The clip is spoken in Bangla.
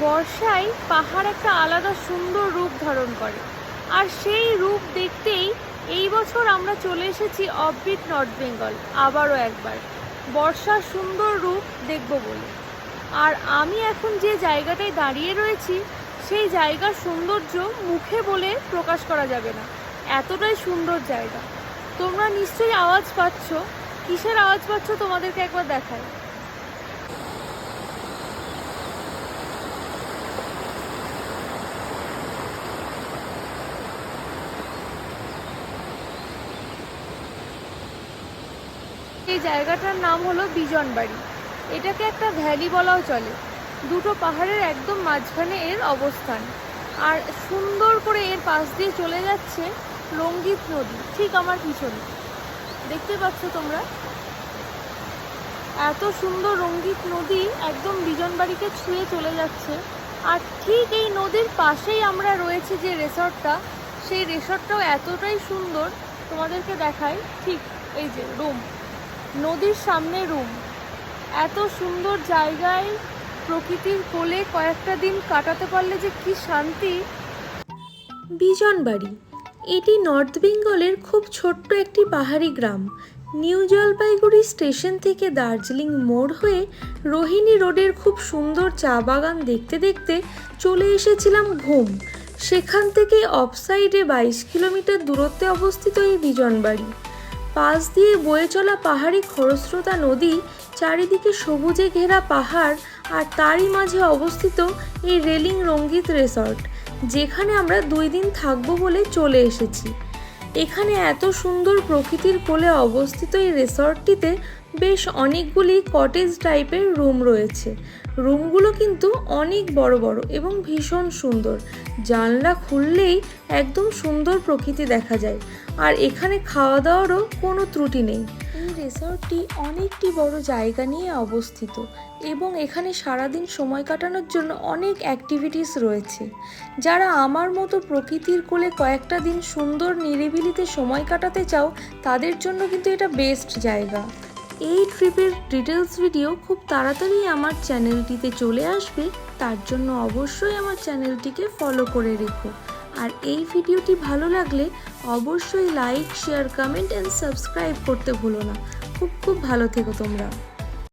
বর্ষায় পাহাড় একটা আলাদা সুন্দর রূপ ধারণ করে। আর সেই রূপ দেখতেই এই বছর আমরা চলে এসেছি অফবিট নর্থ বেঙ্গল আবারও একবার। বর্ষার সুন্দর রূপ দেখব বলে। আর আমি এখন যে জায়গাটায় দাঁড়িয়ে রয়েছি, সেই জায়গার সৌন্দর্য মুখে বলে প্রকাশ করা যাবে না। এতটাই সুন্দর জায়গা। তোমরা নিশ্চয়ই আওয়াজ পাচ্ছ। কিসের আওয়াজ পাচ্ছ তোমাদেরকে একবার দেখায় এই জায়গাটার নাম হলো বিজনবাড়ি। এটাকে একটা ভ্যালি বলাও চলে। দুটো পাহাড়ের একদম মাঝখানে এর অবস্থান। আর সুন্দর করে এর পাশ দিয়ে চলে যাচ্ছে রঙ্গিত নদী, ঠিক আমার পিছনে। দেখতে পাচ্ছ তোমরা? এত সুন্দর রঙ্গিত নদী একদম বিজনবাড়িকে ছুঁয়ে চলে যাচ্ছে। আর ঠিক এই নদীর পাশেই আমরা রয়েছে যে রেসর্টটা, সেই রেসর্টটাও এতটাই সুন্দর। তোমাদেরকে দেখাই, ঠিক এই যে, রুম। নদীর সামনে রুম। এত সুন্দর জায়গায় প্রকৃতির কোলে কয়েকটা দিন কাটাতে পারলে যে কি শান্তি। বিজনবাড়ি এটি নর্থ বেঙ্গলের খুব ছোট্ট একটি পাহাড়ি গ্রাম। নিউ জলপাইগুড়ি স্টেশন থেকে দার্জিলিং মোড় হয়ে রোহিণী রোডের খুব সুন্দর চা বাগান দেখতে দেখতে চলে এসেছিলাম ঘুম। সেখান থেকে অফ সাইডে বাইশ কিলোমিটার দূরত্বে অবস্থিত এই বিজনবাড়ি পাশ দিয়ে বয়ে চলা পাহাড়ি খরস্রোতা নদী চারিদিকে সবুজে ঘেরা পাহাড় আর তারই মাঝে অবস্থিত এই রেলিং রঙ্গিত রেসর্ট, যেখানে আমরা দুই দিন থাকব বলে চলে এসেছি। এখানে এত সুন্দর প্রকৃতির কোলে অবস্থিত এই রিসর্টটিতে বেশ অনেকগুলি কটেজ টাইপের রুম রয়েছে। রুমগুলো কিন্তু অনেক বড় বড় এবং ভীষণ সুন্দর। জানলা খুললেই একদম সুন্দর প্রকৃতি দেখা যায়। আর এখানে খাওয়া দাওয়ারও কোনো ত্রুটি নেই। রিসর্টটি অনেকটি বড় জায়গা নিয়ে অবস্থিত এবং এখানে সারাদিন সময় কাটানোর জন্য অনেক অ্যাক্টিভিটিস রয়েছে। যারা আমার মতো প্রকৃতির কোলে কয়েকটা দিন সুন্দর নিরিবিলিতে সময় কাটাতে চাও, তাদের জন্য কিন্তু এটা বেস্ট জায়গা। এই ট্রিপের ডিটেলস ভিডিও খুব তাড়াতাড়ি আমার চ্যানেলটিতে চলে আসবে, তার জন্য অবশ্যই আমার চ্যানেলটিকে ফলো করে রেখো। আর এই ভিডিওটি ভালো লাগলে অবশ্যই like share comment and subscribe করতে ভুলো না। খুব খুব ভালো থেকো তোমরা।